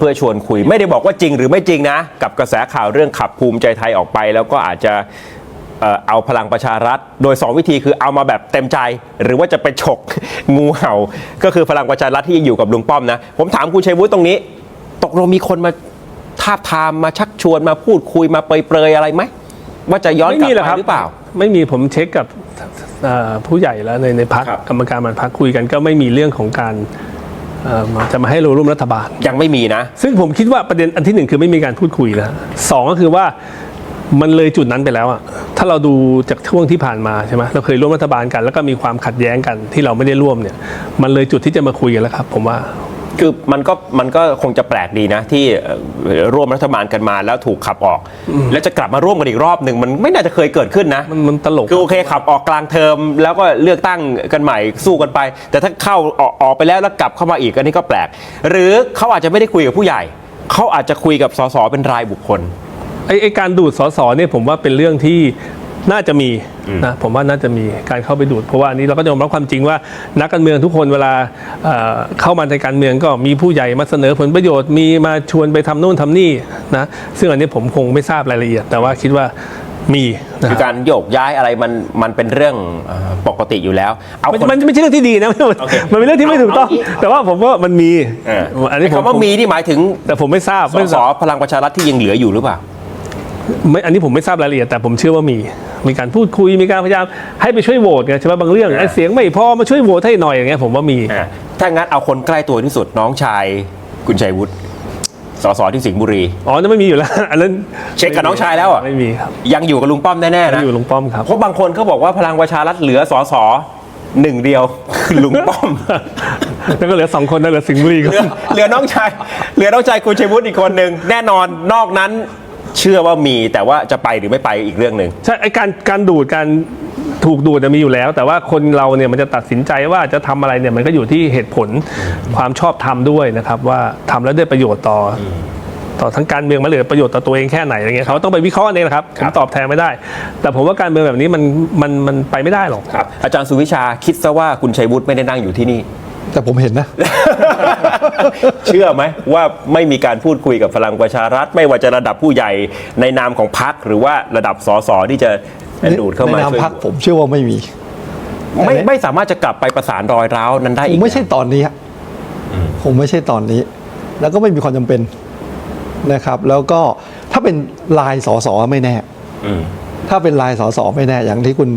เพื่อชวนคุยไม่ได้บอกว่าจริงหรือไม่จริงนะ กับกระแสข่าวเรื่องขับภูมิใจไทยออกไป แล้วก็อาจจะเอ่อเอาพลังประชารัฐ โดย 2 วิธีคือเอามาแบบเต็มใจ หรือว่าจะไปฉกงูเห่า ก็คือพลังประชารัฐที่ยังอยู่กับลุงป้อมนะ ผมถามคุณชัยวุฒิตรงนี้ ตกลงมีคนมาทาบทามมาชักชวนมาพูดคุยมาเปรยๆอะไรไหมว่าจะย้อนกลับไม่มีหรอกไปครับหรือเปล่า ไม่มีผมเช็คกับเอ่อผู้ใหญ่แล้วในในพักครับกรรมการมันพักคุยกันก็ไม่มีเรื่องของการเอ่อ จะมาให้เราร่วมรัฐบาล ยังไม่มีนะ ซึ่งผมคิดว่าประเด็นอันที่หนึ่งคือไม่มีการพูดคุยนะสองก็คือว่ามันเลยจุดนั้นไปแล้วอะถ้าเราดูจากช่วงที่ผ่านมาใช่ไหมเราเคยร่วมรัฐบาลกัน แล้วก็มีความขัดแย้งกันที่เราไม่ได้ร่วมเนี่ย มันเลยจุดที่จะมาคุยกันแล้วครับ ผมว่า คือมันก็มันก็คงจะแปลกดีนะ ที่เอ่อร่วมรัฐบาลกันมาแล้วถูกขับออก แล้วจะกลับมาร่วมกันอีกรอบหนึ่งมันไม่น่าจะเคยเกิดขึ้นนะ มันมันตลกคือโอเคขับออกกลางเทอม แล้วก็เลือกตั้งกันใหม่สู้กันไป แต่ถ้าเข้าออกออกไปแล้วแล้วกลับเข้ามาอีกอันนี้ก็แปลก หรือเขาอาจจะไม่ได้คุยกับผู้ใหญ่เขาอาจจะคุยกับสสเป็นรายบุคคลไอ้ไอ้การดูดสสเนี่ยผมว่าเป็นเรื่องที่ น่าจะมีนะผมว่าน่าจะมีการเข้าไปดูด เพราะว่าอันนี้เราก็ยอมรับความจริงว่านักการเมืองทุกคนเวลาเอ่อเข้ามาในการเมืองก็มีผู้ใหญ่มาเสนอผลประโยชน์มีมาชวนไปทำโน่นทำนี่นะซึ่งอันนี้ผมคงไม่ทราบรายละเอียด แต่ว่าคิดว่ามีนะคือการโยกย้ายอะไรมันมันเป็นเรื่องเอ่อปกติอยู่แล้ว เอามันคนมันไม่ใช่เรื่องที่ดีนะมันมันเป็นเรื่องที่ไม่ถูกต้อง แต่ว่าผมว่ามันมีเอออันนี้ผมคำว่ามีที่หมายถึงแต่ผมไม่ทราบสไม่สทราบพลังประชารัฐที่ยังเหลืออยู่หรือเปล่า ไม่อันนี้ผมไม่ทราบรายละเอียดแต่ผมเชื่อว่ามี มีการพูดคุยมีการพยายามให้ไปช่วยโหวตไงใช่ไหมบางเรื่องไอ้เสียงไม่พอมาช่วยโหวตให้หน่อยอย่างเงี้ยผมว่ามี อ่าถ้างั้นเอาคนใกล้ตัวที่สุดน้องชายคุณชัยวุฒิสสที่สิงห์บุรี อ๋อนั่นไม่มีอยู่แล้ว อันนั้นเช็คกับน้องชายแล้วเหรอไม่มีครับยังอยู่กับลุงป้อมแน่ๆไม่นะ อยู่ลุงป้อมครับ เพราะบางคนเขาบอกว่าพลังประชารัฐเหลือสสหนึ่งเดียว คือลุงป้อม แล้วก็เหลือสองคนนั่นเหลือสิงห์บุรีก็ เหลือเหลือน้องชาย เหลือน้องชายคุณชัยวุฒิอีกคนหนึ่งแน่นอนนอกนั้น เชื่อว่ามีแต่ว่าจะไปหรือไม่ไปอีกเรื่องหนึ่ง ใช่ไอการการดูดการถูกดูดเนี่ยมีอยู่แล้ว แต่ว่าคนเราเนี่ยมันจะตัดสินใจว่าจะทำอะไรเนี่ยมันก็อยู่ที่เหตุผลความชอบธรรมด้วยนะครับ ว่าทำแล้วได้ประโยชน์ต่ออต่อทั้งการเมืองมาหรือประโยชน์ต่อตัวเองแค่ไหนอะไรเงี้ยเขาต้องไปวิเคราะห์เองนะครับผมตอบแทนไม่ได้ แต่ผมว่าการเมืองแบบนี้มันมันมันไปไม่ได้หรอกครับอาจารย์สุวิชาคิดซะว่าคุณชัยวุฒิไม่ได้นั่งอยู่ที่นี่ แต่ผมเห็นนะ เชื่อไหมว่าไม่มีการพูดคุยกับพลังประชารัฐ ไม่ว่าจะระดับผู้ใหญ่ในนามของพรรคหรือว่าระดับสสที่จะดูดเข้ามาในนามช่วยพักผมเชื่อว่าไม่มี ไม่ไม่สามารถจะกลับไปประสานรอยร้าวนั้นได้คอีงก ไม่ใช่ตอนนี้ฮะคงไม่ใช่ตอนนี้ แล้วก็ไม่มีความจำเป็นนะครับ แล้วก็ถ้าเป็นลายสอสอไม่แน่อืมถ้าเป็นลายสอสอไม่แน่ อย่างที่คุณ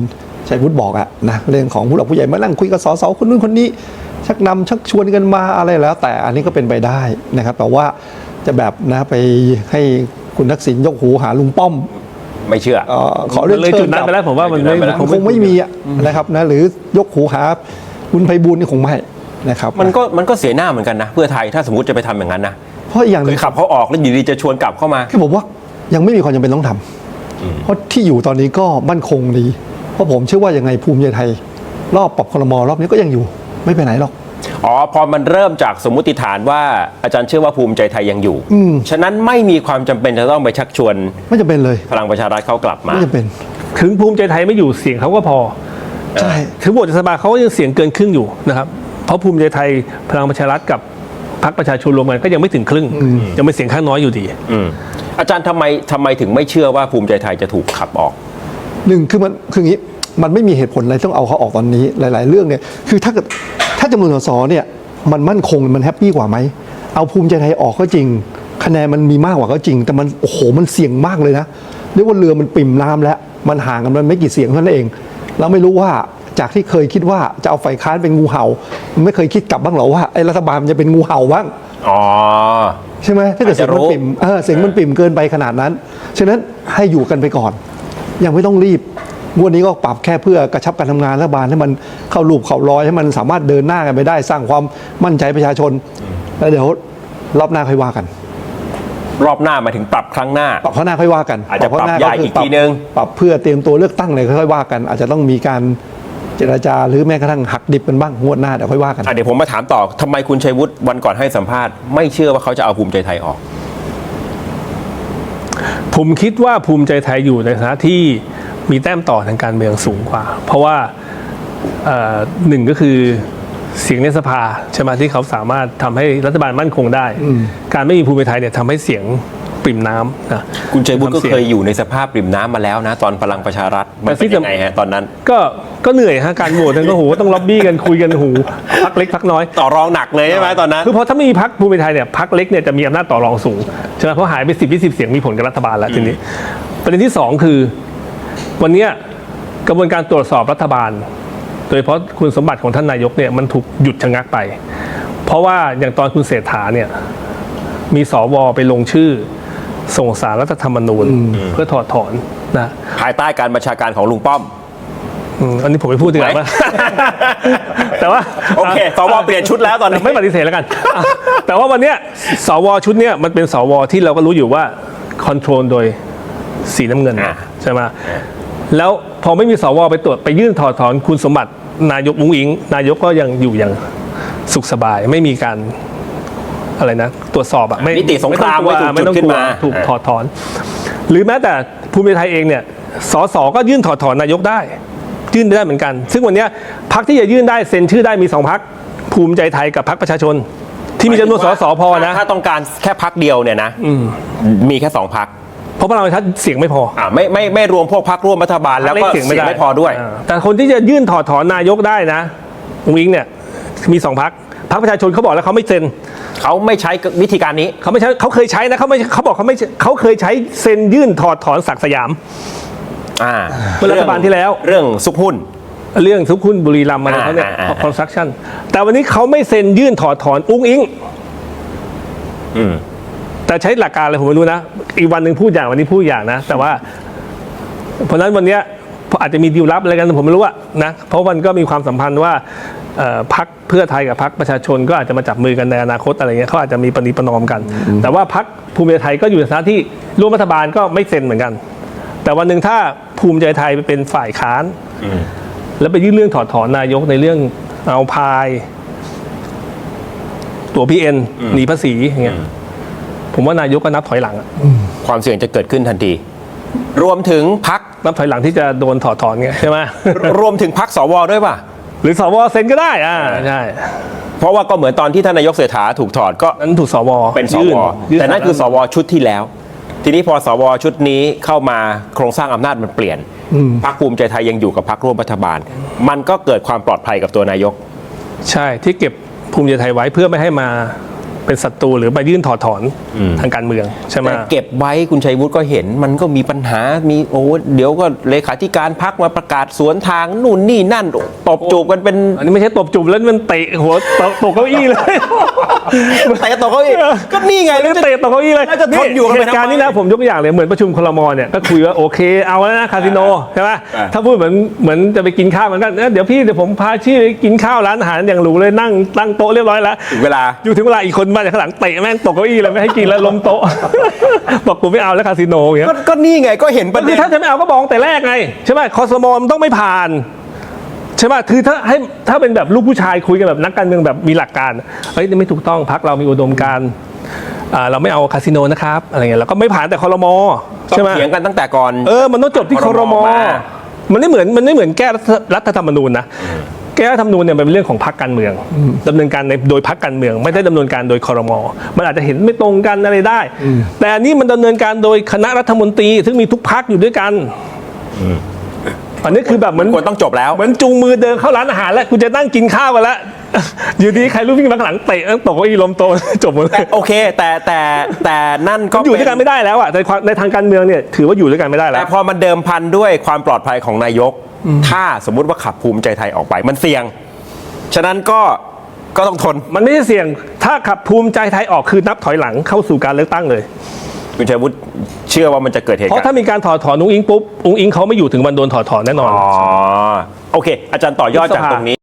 ชัยวุฒิบอกอะนะเรื่องของผู้หลักผู้ใหญ่มานั่งคุยกับสอสอคนนู้นคนนี้ ชักนำชักชวนกันมาอะไรแล้ว แต่อันนี้ก็เป็นไปได้นะครับ แต่ว่าจะแบบนะไปให้คุณทักษิณยกหูหาลุงป้อมไม่เชื่อเอ่อขอเรื่องเลยเชิจุญดนั้นกลับไปแล้วผมว่ามันเลยจุดนั้นไปไม่แล้วมันคงไม่มีอะนะครับนะหรือยกหูหาคุณไพบูลย์นี่คงไม่นะครับมันก็มันก็เสียหน้าเหมือนกันนะ เพื่อไทยถ้าสมมติจะไปทำอย่างนั้นนะเพราะอีกอย่างหคืนึ่องขับเขาออกแล้วอยู่ดีจะชวนกลับเข้ามาคือผมว่ายังไม่มีความจำเป็นต้องทำเพราะที่อยู่ตอนนี้ก็มั่นคงดี เพราะผมเชื่อว่ายังไงภูมิใจไทย รอบปรับคลมรอบนี้ก็ยังอยู่ ไม่ไปไหนหรอก อ๋อ พอมันเริ่มจากสมมุติฐานว่าอาจารย์เชื่อว่าภูมิใจไทยยังอยู่ อืม ฉะนั้นไม่มีความจำเป็นจะต้องไปชักชวนไม่จำเป็นเลย พลังประชารัฐเขากลับมา ไม่จำเป็น ถึงภูมิใจไทยไม่อยู่เสียงเขาก็พอ ใช่ ถึงโหวตสภาเขาก็ยังเสียงเกินครึ่งอยู่นะครับ เพราะภูมิใจไทยพลังประชารัฐกับพรรคประชาชนรวมกันก็ยังไม่ถึงครึ่ง ยังเป็นเสียงข้างน้อยอยู่ดี อืมอาจารย์ทำไมทำไมถึงไม่เชื่อว่าภูมิใจไทยจะถูกขับออก หนึ่งคือมันคืออย่างนี้ มันไม่มีเหตุผลอะไรต้องเอาเขาออกตอนนี้หลาย ๆ เรื่องเนี่ยคือถ้าเกิดถ้าจำนวนสสเนี่ยมันมั่นคงมันแฮปปี้กว่าไหมเอาภูมิใจไทยออกก็จริง คะแนนมันมีมากกว่าก็จริง แต่มันโอ้โหมันเสี่ยงมากเลยนะเรียกว่าเรือมันปิ่มน้ำแล้วมันห่างกันมันไม่กี่เสียงเท่านั้นเองเราไม่รู้ว่าจากที่เคยคิดว่าจะเอาฝ่ายค้านเป็นงูเห่ามันไม่เคยคิดกลับบ้างเหรอว่าไอ้รัฐบาลมันจะเป็นงูเห่าบ้างอ๋อใช่ไหมถ้าเกิดอาจเสียจะงมันรู้ปิ่มเออเสียงมันปิ่มเกินไปขนาดนั้น ฉะนั้นให้อยู่กันไปก่อน ยังไม่ต้องรีบ งวดนี้ก็ปรับแค่เพื่อกระชับการทำงานรัฐบาลให้มันเข้ารูปเข้ารอยให้มันสามารถเดินหน้ากันไปได้สร้างความมั่นใจประชาชนแล้วเดี๋ยวรอบหน้าค่อยว่ากันรอบหน้าหมายถึงปรับครั้งหน้าปรับข้างหน้าค่อยว่ากันอาจจะข้งหน้ปรับใหญ่คือีกทีนึงปรับเพื่อเตรียมตัวเลือกตั้งเลยค่อยว่ากัน อาจจะต้องมีการเจรจาหรือแม้กระทั่งหักดิบกันบ้างงวดหน้าเดี๋ยวค่อยว่ากันอะเดี๋ยวผมมาถามต่อทำไมคุณชัยวุฒิวันก่อนให้สัมภาษณ์ ไม่เชื่อว่าเขาจะเอาภูมิใจไทยออก ผมคิดว่าภูมิใจไทยอยู่ในฐานะที่ มีแต้มต่อทางการเมืองสูงกว่า เพราะว่าเอ่อหนึ่งก็คือเสียงในสภาใช่ไหมที่เขาสามารถทำให้รัฐบาลมั่นคงได้ การไม่มีภูมิใจไทยเนี่ยทำให้เสียงปริ่มน้ำนะคุณชัยวุฒิก็ทำสีงเคยอยู่ในสภาพปริ่มน้ำมาแล้วนะ ตอนพลังประชารัฐมันเป็นยังไงฮะตอนนั้น ก็ก็เหนื่อยฮะการโหวตนั่นก็โหต้องล็อบบี้กันคุยกันหูพักเล็กพักน้อย ต่อรองหนักเลยใช่ไหมตอนนั้นคือเพราะถ้าไม่มีพักภูมิใจไทยเนี่ยพักเล็กเนี่ยจะมีอำนาจต่อรองสูงใช่ไหมเพราะหายไปสิบยี่สิบเสียงมีผลกับรัฐบาลแล้วทีนี้ ประเด็นที่สองคือ วันเนี้ยกระบวนการตรวจสอบรัฐบาล โดยเฉพาะคุณสมบัติของท่านนายกเนี่ยมันถูกหยุดชะงักไป เพราะว่าอย่างตอนคุณเศรษฐาเนี่ยมีสวไปลงชื่อส่งสารรัฐธรรมนูญเพื่อถอดถอนนะภายใต้การบัญชาการของลุงป้อมอืมอันนี้ผมไม่พูดดีกว่าไหมว่าแต่ว่าโอเคสวเปลี่ยนชุดแล้วตอนนี้ไม่ปฏิเสธแล้วกันอะแต่ว่าวันเนี้ยสวชุดเนี้ยมันเป็นสวที่เราก็รู้อยู่ว่าคอนโทรลโดยสีน้ำเงินอ่าใช่ไหม แล้วพอไม่มีสวไปตรวจไปยื่นถอดถอนคุณสมบัติ นายกมุ้งอิง นายกก็ยังอยู่อย่างสุขสบายไม่มีการอะไรนะตรวจสอบอะไม่นิติสงครามไม่ต้องกลัวไม่ไม่ถูต้กองจุดขึ้กนลัวมาถูกอ่าถอดถอน หรือแม้แต่ภูมิใจไทยเองเนี่ยสสก็ยื่นถอดถอนนายกได้ ยื่นได้เหมือนกัน ซึ่งวันเนี้ยพักที่จะยื่นได้เซ็นชื่อได้มีสองพักภูมิใจไทยกับพักประชาชน ที่มีจำนวนสสพอนะถ้าต้องการแค่พักเดียวเนี่ยนะมีแค่สองพัก เพราะพลังประชารัฐเสียงไม่พออ่าไม่ไม่ไม่รวมพวกพักร่วมรัฐบาลแล้วก็พรรคเสียงไม่พอด้วยาแต่คนที่จะยื่นถอดถอนนายกได้นะอุ้งอิงเนี่ยมีสองพักพักประชาชนเขาบอกแล้วเขาไม่เซ็นเขาไม่ใช้วิธีการนี้ เขาไม่ใช่เขาเคยใช้นะเขาไม่เขาบอกเขาไม่เขาเคยใช้เซ็นยื่นถอดถอนศักดิ์สยาม อ่าเมื่อรัฐบาลที่แล้ว เรื่องซุกหุ้น เรื่องทุกหุ้นบุรีรัมย์อะไรเขาเนี่ยอ่าอ่าอ่า construction แต่วันนี้เขาไม่เซ็นยื่นถอดถอนอุ้งอิง อืม แต่ใช้หลักการอะไรผมไม่รู้นะ อีกวันหนึ่งพูดอย่างวันนี้พูดอย่างนะ แต่ว่า เพราะฉะนั้นวันเนี้ยอาจจะมีดีลลับอะไรกันผมไม่รู้อะนะ เพราะมันก็มีความสัมพันธ์ว่าเอ่อพักเพื่อไทยกับพักประชาชนก็อาจจะมาจับมือกันในอนาคตอะไรเงี้ยเขาอาจจะมีปณิประนอมกัน แต่ว่าพักภูมิใจไทยก็อยู่ในสถานะที่ร่วมรัฐบาลก็ไม่เซ็นเหมือนกัน แต่วันหนึ่งถ้าภูมิใจไทยไปเป็นฝ่ายค้านแล้วไปยื่นเรื่องถอดถอนนายกในเรื่องเอาพาย ตัวพีเอ็นหนีภาษีอย่างเงี้ย ผมว่านายกก็นับถอยหลังอะความเสี่ยงจะเกิดขึ้นทันที รวมถึงพักนับถอยหลังที่จะโดนถอดถอนไงใช่ไหม รวมถึงพักสวด้วยป่ะ หรือสวเซ็นก็ได้อ่าใช่เพราะว่าก็เหมือนตอนที่ท่านนายกเศรษฐาถูกถอดก็นั้นถูกสวเป็นสยื่วยื่แต่นั่นคือสวชุดที่แล้ว ทีนี้พอสวชุดนี้เข้ามาโครงสร้างอำนาจมันเปลี่ยนพรรคภูมิใจไทยยังอยู่กับพรรคร่วมรัฐบาล มันก็เกิดความปลอดภัยกับตัวนายก ใช่ที่เก็บภูมิใจไทยไว้เพื่อไม่ให้มา เป็นศัตรูหรือมายื่นถอดถอนทางการเมืองใช่ไหมแต่เก็บไว้คุณชัยวุฒิก็เห็น มันก็มีปัญหามีโอ้เดี๋ยวก็เลขาธิการพักมาประกาศสวนทางนู่นนี่นั่นตบจูบกันเป็นอันนี้ไม่ใช่ตบจุบแล้วมันเตะหัวตกตกเก้าอี้เลยแต่ตบเขาอีกก็นี่ไงเรื่องเตะตกเก้าอี้เลยแล้วจะทนอยู่กันเหไปทำไมตุการณ์นี้นะผมยกตัวอย่างเลยเหมือนประชุมคลมเนี่ยก็คุยว่าโอเคเอาแล้วนะคาสิโนใช่ไหมอ่าถ้าพูดเหมือนเหมือนจะไปกินข้าวเหมือนกันเอ้ยเดี๋ยวพี่เดี๋ยวผมพาชื่อไปกินข้าวร้านอาหารอย่างหรูเลยนั่งตั้งโต๊ะเรียบร้อยแล้วถึงเวลาอยู่ถึงเวลาอีกคนมาจากข้างหลังเตะแม่งตกเก้าอี้เลยไม่ให้กินแล้วล้มโต๊ะ บอกกูไม่เอาแล้วคาสิโนอย่างเงี้ยก็ก็นี่ไงก็เห็นประคืเด็อน ถ้าจะไม่เอาก็บอกตั้งแต่แรกไงใช่ไหมคอสมอมันต้องไม่ผ่าน ใช่ไหมคือถ้าให้ถ้าเป็นแบบลูกผู้ชายคุยกันแบบนักการเมืองแบบมีหลักการเฮ้ยนี่ไม่ถูกต้องพักเรามีอุดมการณ์อ่าเราไม่เอาคาสิโนนะครับอะไรเงี้ยแล้วก็ไม่ผ่านแต่คอรมอต้อใช่งไหม เถียงกันตั้งแต่ก่อน เออ มันต้องจบที่คคอรรมมอมามันไม่เหมือน มันไม่เหมือนแก้รัฐรัฐธรรมนูญนะ แก้รัฐธรรมนูญเนี่ยมันเป็นเรื่องของพรรคการเมืองดำเนินการในโดยพรรคการเมือง ไม่ได้ดำเนินการโดยคอรมอมันอาจจะเห็นไม่ตรงกันอะไรได้ แต่อันนี้มันดำเนินการโดยคณะรัฐมนตรี ซึ่งมีทุกพรรคอยู่ด้วยกันอันนี้คือแบบเหมือนควรต้องจบแล้วเหมือนจูงมือเดินเข้าร้านอาหารแล้วกูจะนั่งกินข้าวกันแล้วอยู่ดีใครรู้วิ่งมาข้างหลังเตะตกเก้าอี้ล้มโตะจบหมดเลแต่ยโอเค แต่แต่แต่นั่นก็อยู่ด้วยกันไม่ได้แล้วอะในความในทางการเมืองเนี่ยถือว่าอยู่ด้วยกันไม่ได้แล้แต่วพอมันเดิมพันด้วยความปลอดภัยของนายก ถ้าสมมุติว่าขับภูมิใจไทยออกไปมันเสี่ยง ฉะนั้นก็ก็ต้องทนมันไม่ใช่เสี่ยง ถ้าขับภูมิใจไทยออกคือนับถอยหลังเข้าสู่การเลือกตั้งเลย คุณชัยวุฒิเชื่อว่ามันจะเกิดเหตุเพการราะถ้าณ์มีการถอดถอนอุ้งอิงปุ๊บอุ้งอิงเขาไม่อยู่ถึงวันโดนถอดถอนแน่นอน อ๋อโอเค อาจารย์ต่อยอดจากตรงนี้